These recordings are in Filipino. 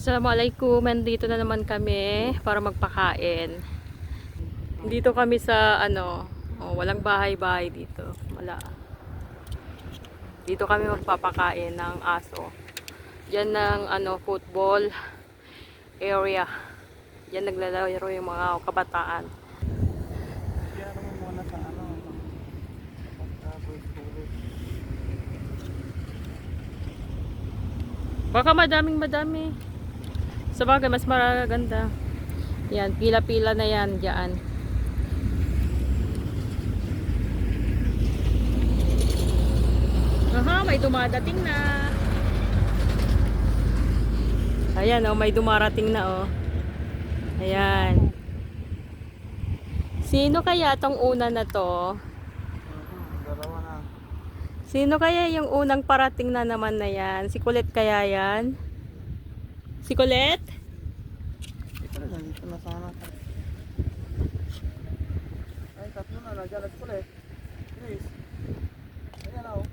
Assalamualaikum. Nandito na naman kami para magpakain. Dito kami sa ano, oh, walang bahay-bahay dito. Wala. Dito kami magpapakain ng aso. Diyan ng ano, football area. Diyan naglalaro yung mga kabataan. Baka madaming madami. Sa bagay, mas maraganda. Yan, pila-pila na yan dyan. Aha, may dumadating na. Ayan, oh, may dumarating na, oh. Ayan. Sino kaya tong una na to? Sino kaya yung unang parating na naman na yan? Si Colette kaya yan? Si Colette? Ito na, nandito na sana. Ay, tatlo na, nagjalag pala eh. Chris. Ayan na oh.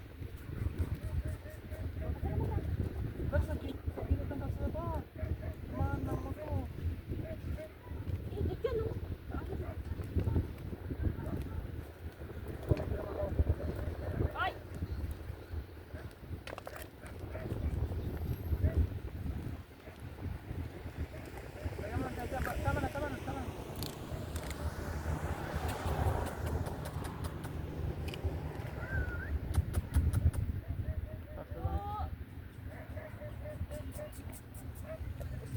Ba't sa git- sa gilid ng kalsada? Tumahan lang mo to. Ay! Kaya mo, kaya- kaya- tama na, tama na, tama na. Tatlo lang. Gusto kay Colette. Ay, Colette! Ano na yung tingin? Kinain na sa yung sa Ano yun? Kain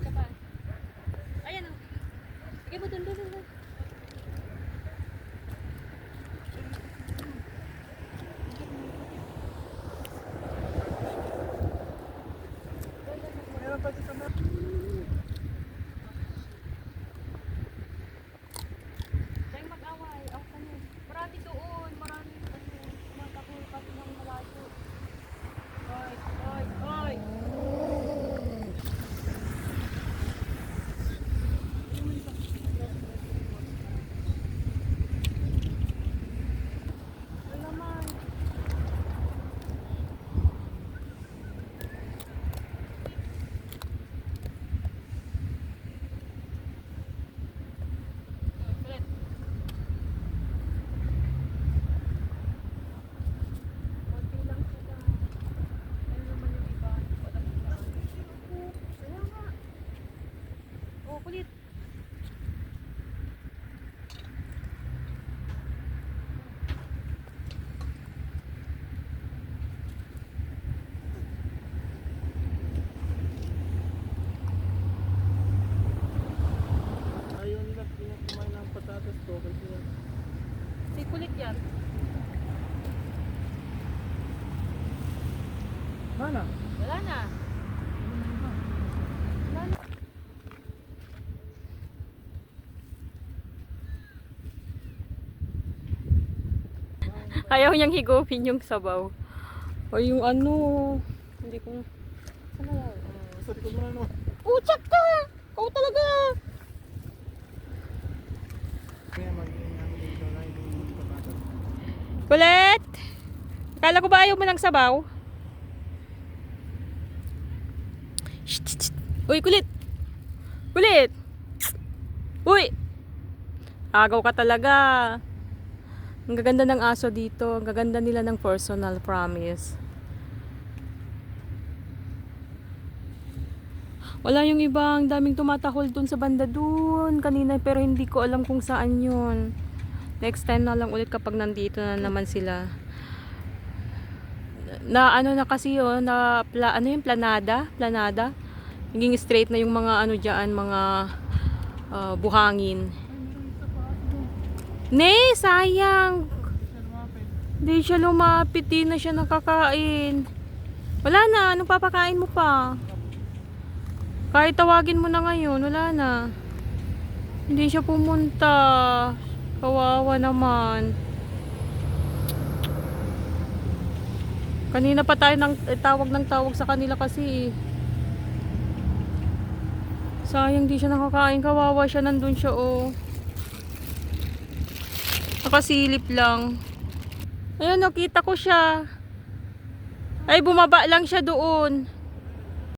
ka pa. Ayan o. Sige mo dun, dun, dun, dun. Meron pa dito na. Siyang mag-away. Ako kanya. Marami doon. Marami ano. Matakul pati ng malayo. Hoy, hoy, hoy. Ano naman? Ulit. Konti lang sila. Ayun naman yung iba. Walang iba. Kaya nga. Kulit. Ayaw nila kumain ng patatas to kasi Si kulit yan. Mana? Wala na. Wala na. Ayaw niyang higupin yung sabaw. O yung ano. Hindi ko. Ano yan? Sa likod mo na no. Puchak ka! Ikaw talaga! Kulit! Akala ko ba ayaw mo ng sabaw? Shh. Uy, kulit! Kulit! Uy! Agaw ka talaga. Ang gaganda ng aso dito. Ang gaganda nila ng personal promise. Wala yung iba. Ang daming tumatahol dun sa banda dun. Kanina pero hindi ko alam kung saan yun. Next time na lang ulit kapag nandito na naman sila. Na ano na kasi yun, na pla, ano yung planada, planada. Naging straight na yung mga ano diyan, mga ah, buhangin. Ne, sayang. Hindi siya lumapit. Di na siya nakakain. Wala na. Anong papakain mo pa? Kahit tawagin mo na ngayon, wala na. Hindi siya pumunta. Kawawa naman. Kanina pa tayo ng, eh, tawag ng tawag sa kanila kasi eh. Sayang di siya nakakain. Kawawa siya. Nandun siya oh. Nakasilip lang. Ayun, nakita ko siya. Ay, bumaba lang siya doon.